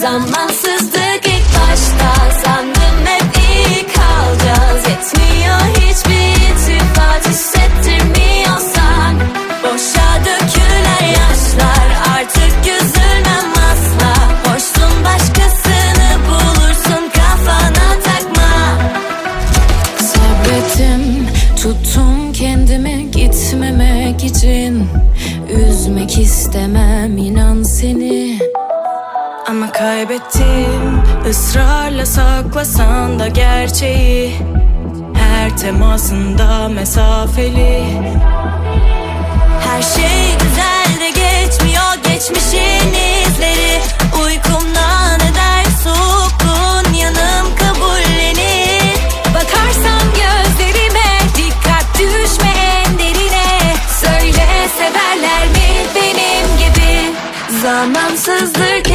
Zamansızdık ilk başta Sandım hep iyi kalacağız. Yetmiyor hiçbir iltifat Hissettirmiyorsan. Boşa dökülen yaşlar Artık üzülmem asla. Hoşsun başkasını bulursun Kafana takma. Sabrettim, tuttum kendimi gitmemek için. Üzmek istemem inan seni ama kaybettim. Israrla saklasan da gerçeği. Her temasında mesafeli. Her şey güzel de geçmiyor geçmişin izleri. Uykumdan eder soğukluğun yanım kabullenir. Bakarsam gözlerime dikkat düşme en derine. Söyle severler mi benim gibi? Zamansızdır